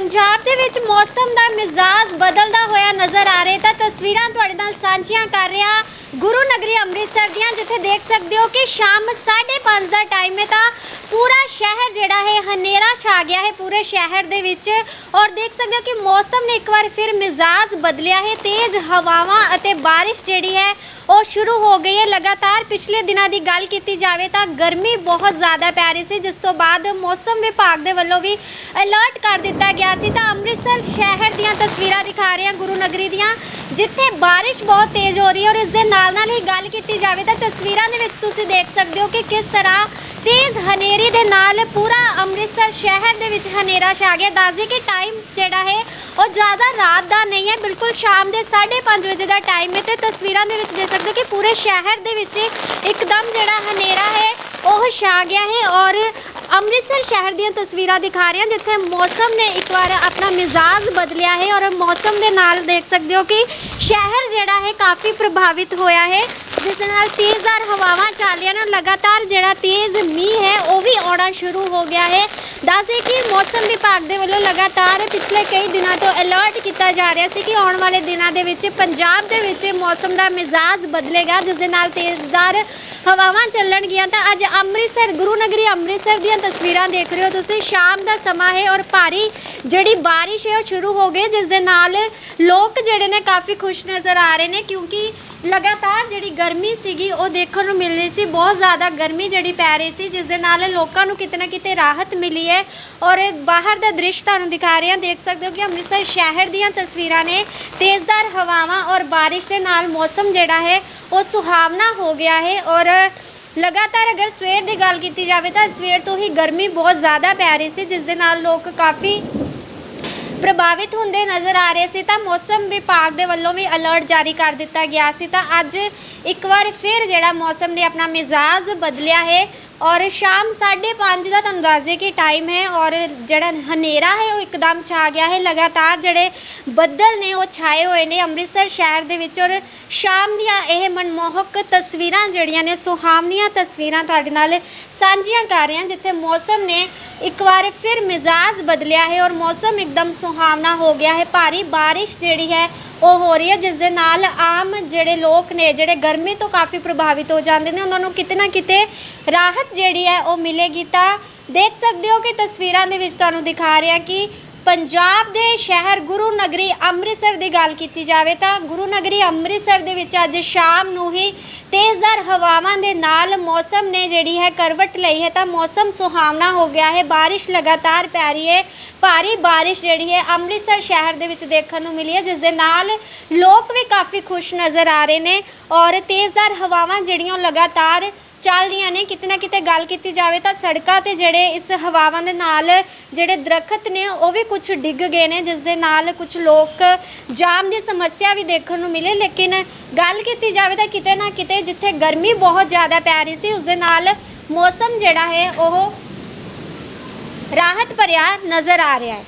Punjab. ਵਿੱਚ ਮੌਸਮ ਦਾ ਮਿਜ਼ਾਜ ਬਦਲਦਾ ਹੋਇਆ ਨਜ਼ਰ ਆ ਰਿਹਾ ਤਾਂ ਤਸਵੀਰਾਂ ਤੁਹਾਡੇ ਨਾਲ ਸਾਂਝੀਆਂ ਕਰ ਰਿਹਾ ਗੁਰੂ ਨਗਰੀ ਅੰਮ੍ਰਿਤਸਰ ਦੀਆਂ, ਜਿੱਥੇ ਦੇਖ ਸਕਦੇ ਹੋ ਕਿ ਸ਼ਾਮ 5:30 ਦਾ ਟਾਈਮ ਹੈ ਤਾਂ ਪੂਰਾ ਸ਼ਹਿਰ ਜਿਹੜਾ ਹੈ, ਹਨੇਰਾ ਛਾ ਗਿਆ ਹੈ ਪੂਰੇ ਸ਼ਹਿਰ ਦੇ ਵਿੱਚ। ਔਰ ਦੇਖ ਸਕਦੇ ਹੋ ਕਿ ਮੌਸਮ ਨੇ ਇੱਕ ਵਾਰ ਫਿਰ ਮਿਜ਼ਾਜ ਬਦਲਿਆ ਹੈ। ਤੇਜ਼ ਹਵਾਵਾਂ ਅਤੇ ਬਾਰਿਸ਼ ਜਿਹੜੀ ਹੈ, ਉਹ ਸ਼ੁਰੂ ਹੋ ਗਈ ਹੈ। ਲਗਾਤਾਰ ਪਿਛਲੇ ਦਿਨਾਂ ਦੀ ਗੱਲ ਕੀਤੀ ਜਾਵੇ ਤਾਂ ਗਰਮੀ ਬਹੁਤ ਜ਼ਿਆਦਾ ਪੈ ਰਹੀ ਸੀ, ਜਿਸ ਤੋਂ ਬਾਅਦ ਮੌਸਮ ਵਿਭਾਗ ਦੇ ਵੱਲੋਂ ਵੀ ਅਲਰਟ ਕਰ ਦਿੱਤਾ ਗਿਆ ਸੀ। ਤਾਂ ਅੰਮ੍ਰਿਤਸਰ ਸ਼ਹਿਰ ਦੀਆਂ ਤਸਵੀਰਾਂ ਦਿਖਾ ਰਹੇ ਹਾਂ ਗੁਰੂ ਨਗਰੀ ਦੀਆਂ, ਜਿੱਥੇ ਬਾਰਿਸ਼ ਬਹੁਤ ਤੇਜ਼ ਹੋ ਰਹੀ ਹੈ ਔਰ ਇਸ ਦੇ ਨਾਲ ਨਾਲ ਹੀ ਗੱਲ ਕੀਤੀ ਜਾਵੇ ਤਾਂ ਤਸਵੀਰਾਂ ਦੇ ਵਿੱਚ ਤੁਸੀਂ ਦੇਖ ਸਕਦੇ ਹੋ ਕਿ ਕਿਸ ਤਰ੍ਹਾਂ ਤੇਜ਼ ਹਨੇਰੀ ਦੇ ਨਾਲ ਪੂਰਾ ਅੰਮ੍ਰਿਤਸਰ ਸ਼ਹਿਰ ਦੇ ਵਿੱਚ ਹਨੇਰਾ ਛਾ ਗਿਆ। ਦੱਸਦੇ ਕਿ ਟਾਈਮ ਜਿਹੜਾ ਹੈ ਉਹ ਜ਼ਿਆਦਾ ਰਾਤ ਦਾ ਨਹੀਂ ਹੈ, ਬਿਲਕੁਲ ਸ਼ਾਮ ਦੇ 5:30 ਵਜੇ ਦਾ ਟਾਈਮ ਹੈ ਤੇ ਤਸਵੀਰਾਂ ਦੇ ਵਿੱਚ ਦੇਖ ਸਕਦੇ ਹੋ ਕਿ ਪੂਰੇ ਸ਼ਹਿਰ ਦੇ ਵਿੱਚ ਇੱਕਦਮ ਜਿਹੜਾ ਹਨੇਰਾ ਹੈ ਉਹ ਛਾ ਗਿਆ ਹੈ ਔਰ ਅੰਮ੍ਰਿਤਸਰ ਸ਼ਹਿਰ ਦੀਆਂ ਤਸਵੀਰਾਂ ਦਿਖਾ ਰਹੇ ਹਾਂ, ਜਿੱਥੇ ਮੌਸਮ ਨੇ ਇੱਕ ਵਾਰ ਆਪਣਾ ਮਿਜ਼ਾਜ ਬਦਲਿਆ ਹੈ ਔਰ ਮੌਸਮ ਦੇ ਨਾਲ ਦੇਖ ਸਕਦੇ ਹੋ ਕਿ ਸ਼ਹਿਰ ਜਿਹੜਾ ਹੈ ਕਾਫੀ ਪ੍ਰਭਾਵਿਤ ਹੋਇਆ ਹੈ। ਜਿਸ ਦੇ ਨਾਲ ਤੇਜ਼ਦਾਰ ਹਵਾਵਾਂ ਚੱਲ ਰਹੀਆਂ ਨੇ, ਲਗਾਤਾਰ ਜਿਹੜਾ ਤੇਜ਼ ਮੀਂਹ ਹੈ, ਉਹ ਵੀ ਆਉਣਾ ਸ਼ੁਰੂ ਹੋ ਗਿਆ ਹੈ। ਦੱਸਦੇ ਕਿ ਮੌਸਮ ਵਿਭਾਗ ਦੇ ਵੱਲੋਂ ਲਗਾਤਾਰ ਪਿਛਲੇ ਕਈ ਦਿਨਾਂ ਤੋਂ ਅਲਰਟ ਕੀਤਾ ਜਾ ਰਿਹਾ ਸੀ ਕਿ ਆਉਣ ਵਾਲੇ ਦਿਨਾਂ ਦੇ ਵਿੱਚ ਪੰਜਾਬ ਦੇ ਵਿੱਚ ਮੌਸਮ ਦਾ ਮਿਜ਼ਾਜ ਬਦਲੇਗਾ, ਜਿਸ ਦੇ ਨਾਲ ਤੇਜ਼ਦਾਰ ਹਵਾਵਾਂ ਚੱਲਣਗੀਆਂ ਤਾਂ ਅੱਜ ਅੰਮ੍ਰਿਤਸਰ, ਗੁਰੂ ਨਗਰੀ ਅੰਮ੍ਰਿਤਸਰ ਦੀਆਂ ਤਸਵੀਰਾਂ ਦੇਖ ਰਹੇ ਹੋ ਤੁਸੀਂ। ਸ਼ਾਮ ਦਾ ਸਮਾਂ ਹੈ ਔਰ ਭਾਰੀ ਜਿਹੜੀ ਬਾਰਿਸ਼ ਹੈ, ਉਹ ਸ਼ੁਰੂ ਹੋ ਗਈ, ਜਿਸ ਦੇ ਨਾਲ ਲੋਕ ਜਿਹੜੇ ਨੇ ਕਾਫੀ ਖੁਸ਼ ਨਜ਼ਰ ਆ ਰਹੇ ਨੇ, ਕਿਉਂਕਿ ਲਗਾਤਾਰ ਜਿਹੜੀ ਗਰਮੀ ਸੀਗੀ, ਉਹ ਦੇਖਣ ਨੂੰ ਮਿਲ ਰਹੀ ਸੀ। ਬਹੁਤ ਜ਼ਿਆਦਾ ਗਰਮੀ ਜਿਹੜੀ ਪੈ ਰਹੀ ਸੀ, ਜਿਸ ਦੇ ਨਾਲ ਲੋਕਾਂ ਨੂੰ ਕਿਤੇ ਨਾ ਕਿਤੇ ਰਾਹਤ ਮਿਲੀ ਹੈ। ਔਰ ਇਹ ਬਾਹਰ ਦਾ ਦ੍ਰਿਸ਼ ਤੁਹਾਨੂੰ ਦਿਖਾ ਰਹੇ ਹਾਂ। ਦੇਖ ਸਕਦੇ ਹੋ ਕਿ ਅੰਮ੍ਰਿਤਸਰ ਸ਼ਹਿਰ ਦੀਆਂ ਤਸਵੀਰਾਂ ਨੇ ਤੇਜ਼ਦਾਰ ਹਵਾਵਾਂ ਔਰ ਬਾਰਿਸ਼ ਦੇ ਨਾਲ ਮੌਸਮ ਜਿਹੜਾ ਹੈ, ਉਹ ਸੁਹਾਵਣਾ ਹੋ ਗਿਆ ਹੈ। ਔਰ ਲਗਾਤਾਰ ਅਗਰ ਸਵੇਰ ਦੀ ਗੱਲ ਕੀਤੀ ਜਾਵੇ ਤਾਂ ਸਵੇਰ ਤੋਂ ਹੀ ਗਰਮੀ ਬਹੁਤ ਜ਼ਿਆਦਾ ਪੈ ਰਹੀ ਸੀ, ਜਿਸ ਦੇ ਨਾਲ ਲੋਕ ਕਾਫੀ ਪ੍ਰਭਾਵਿਤ ਹੁੰਦੇ ਨਜ਼ਰ ਆ ਰਹੇ ਸੀ ਤਾਂ ਮੌਸਮ ਵਿਭਾਗ ਦੇ ਵੱਲੋਂ ਵੀ ਅਲਰਟ ਜਾਰੀ ਕਰ ਦਿੱਤਾ ਗਿਆ ਸੀ ਤਾਂ ਅੱਜ ਇੱਕ ਵਾਰ ਫਿਰ ਜਿਹੜਾ ਮੌਸਮ ਨੇ ਆਪਣਾ ਮਿਜ਼ਾਜ ਬਦਲਿਆ ਹੈ ਔਰ ਸ਼ਾਮ 5:30 ਦਾ ਤੁਹਾਨੂੰ ਦੱਸ ਦਈਏ ਕਿ ਟਾਈਮ ਹੈ ਔਰ ਜਿਹੜਾ ਹਨੇਰਾ ਹੈ ਉਹ ਇੱਕਦਮ ਛਾ ਗਿਆ ਹੈ। ਲਗਾਤਾਰ ਜਿਹੜੇ ਬੱਦਲ ਨੇ ਉਹ ਛਾਏ ਹੋਏ ਨੇ ਅੰਮ੍ਰਿਤਸਰ ਸ਼ਹਿਰ ਦੇ ਵਿੱਚ ਔਰ ਸ਼ਾਮ ਦੀਆਂ ਇਹ ਮਨਮੋਹਕ ਤਸਵੀਰਾਂ ਜਿਹੜੀਆਂ ਨੇ, ਸੁਹਾਵਣੀਆਂ ਤਸਵੀਰਾਂ ਤੁਹਾਡੇ ਨਾਲ ਸਾਂਝੀਆਂ ਕਰ ਰਹੇ ਹਾਂ, ਜਿੱਥੇ ਮੌਸਮ ਨੇ ਇੱਕ ਵਾਰ ਫਿਰ ਮਿਜ਼ਾਜ ਬਦਲਿਆ ਹੈ ਔਰ ਮੌਸਮ ਇੱਕਦਮ ਸੁਹਾਵਣਾ ਹੋ ਗਿਆ ਹੈ। ਭਾਰੀ ਬਾਰਿਸ਼ ਜਿਹੜੀ ਹੈ ਉਹ ਹੋ ਰਹੀ ਹੈ, ਜਿਸ ਦੇ ਨਾਲ ਆਮ ਜਿਹੜੇ ਲੋਕ ਨੇ, ਜਿਹੜੇ ਗਰਮੀ ਤੋਂ ਕਾਫੀ ਪ੍ਰਭਾਵਿਤ ਹੋ ਜਾਂਦੇ ਨੇ, ਉਹਨਾਂ ਨੂੰ ਕਿਤੇ ਨਾ ਕਿਤੇ ਰਾਹਤ ਜਿਹੜੀ ਹੈ ਉਹ ਮਿਲੇਗੀ। ਤਾਂ ਦੇਖ ਸਕਦੇ ਹੋ ਕਿ ਤਸਵੀਰਾਂ ਦੇ ਵਿੱਚ ਤੁਹਾਨੂੰ ਦਿਖਾ ਰਿਹਾ ਕਿ ਪੰਜਾਬ ਦੇ ਸ਼ਹਿਰ ਗੁਰੂ ਨਗਰੀ ਅੰਮ੍ਰਿਤਸਰ ਦੀ ਗੱਲ ਕੀਤੀ ਜਾਵੇ ਤਾਂ ਗੁਰੂ ਨਗਰੀ ਅੰਮ੍ਰਿਤਸਰ ਦੇ ਵਿੱਚ ਅੱਜ ਸ਼ਾਮ ਨੂੰ ਹੀ ਤੇਜ਼ਦਾਰ ਹਵਾਵਾਂ ਦੇ ਨਾਲ ਮੌਸਮ ਨੇ ਜਿਹੜੀ ਹੈ ਕਰਵਟ ਲਈ ਹੈ ਤਾਂ ਮੌਸਮ ਸੁਹਾਵਣਾ ਹੋ ਗਿਆ ਹੈ। ਬਾਰਿਸ਼ ਲਗਾਤਾਰ ਪੈ ਰਹੀ ਹੈ। ਭਾਰੀ ਬਾਰਿਸ਼ ਜਿਹੜੀ ਹੈ ਅੰਮ੍ਰਿਤਸਰ ਸ਼ਹਿਰ ਦੇ ਵਿੱਚ ਦੇਖਣ ਨੂੰ ਮਿਲੀ ਹੈ, ਜਿਸ ਦੇ ਨਾਲ ਲੋਕ ਵੀ ਕਾਫੀ ਖੁਸ਼ ਨਜ਼ਰ ਆ ਰਹੇ ਨੇ ਔਰ ਤੇਜ਼ਦਾਰ ਹਵਾਵਾਂ ਜਿਹੜੀਆਂ ਉਹ ਲਗਾਤਾਰ ਚੱਲ ਰਹੀਆਂ ਨੇ, ਕਿਤੇ ਨਾ ਕਿਤੇ ਗੱਲ ਕੀਤੀ ਜਾਵੇ ਤਾਂ ਸੜਕਾਂ ਤੇ ਜਿਹੜੇ ਇਸ ਹਵਾਵਾਂ ਦੇ ਨਾਲ ਜਿਹੜੇ ਦਰਖਤ ਨੇ, ਉਹ ਵੀ ਕੁਝ ਡਿੱਗ ਗਏ ਨੇ, ਜਿਸ ਦੇ ਨਾਲ ਕੁਝ ਲੋਕ ਜਾਮ ਦੀ ਸਮੱਸਿਆ ਵੀ ਦੇਖਣ ਨੂੰ ਮਿਲੇ। ਲੇਕਿਨ ਗੱਲ ਕੀਤੀ ਜਾਵੇ ਤਾਂ ਕਿਤੇ ਨਾ ਕਿਤੇ ਜਿੱਥੇ ਗਰਮੀ ਬਹੁਤ ਜ਼ਿਆਦਾ ਪੈ ਰਹੀ ਸੀ, ਉਸ ਦੇ ਨਾਲ ਮੌਸਮ ਜਿਹੜਾ ਹੈ, ਉਹ ਰਾਹਤ ਭਰਿਆ ਨਜ਼ਰ ਆ ਰਿਹਾ ਹੈ।